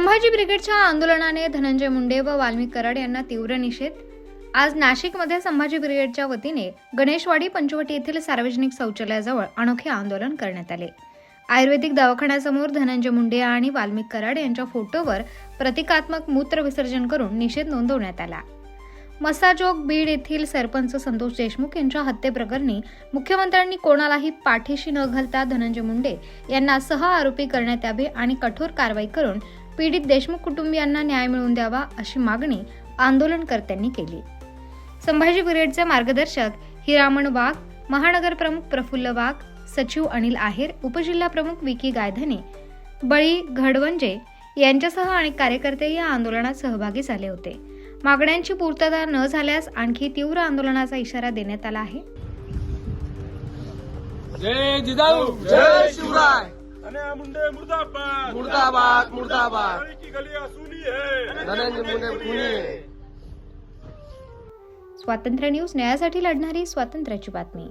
संभाजी ब्रिगेडच्या आंदोलनाने धनंजय मुंडे व वाल्मिक कराड यांना तीव्र निषेध. आज नाशिकमध्ये संभाजी ब्रिगेडच्या वतीने गणेशवाडी पंचवटी येथील सार्वजनिक शौचालयाजवळ अनोखे आंदोलन करण्यात आले. आयुर्वेदिक दवाखान्यासमोर धनंजय मुंडे आणि वाल्मिक कराड यांच्या फोटोवर प्रतिकात्मक मूत्र विसर्जन करून निषेध नोंदवण्यात आला. मसाजोग बीड येथील सरपंच संतोष देशमुख यांच्या हत्येप्रकरणी मुख्यमंत्र्यांनी कोणालाही पाठीशी न घालता धनंजय मुंडे यांना सह आरोपी करण्यात यावे आणि कठोर कारवाई करून पीडित देशमुख कुटुंबियांना न्याय मिळवून द्यावा अशी मागणी आंदोलनकर्त्यांनी केली. संभाजी ब्रिगेडचे मार्गदर्शक हिरामण वाघ महानगर प्रमुख प्रफुल्ल वाघ सचिव अनिल आहेर उपजिल्हा प्रमुख विकी गायधने बळी घडवंजे यांच्यासह अनेक कार्यकर्ते या आंदोलनात सहभागी झाले होते. मागण्यांची पूर्तता न झाल्यास आणखी तीव्र आंदोलनाचा इशारा देण्यात आला आहे. जय जिजाऊ जय शिवराय. धन्या मुंडे मुर्दाबाद. मुर्दाबाद की है. मुंडे स्वातंत्र्य न्यूज न्यायासाठी लढणारी स्वातंत्र्याची बातमी.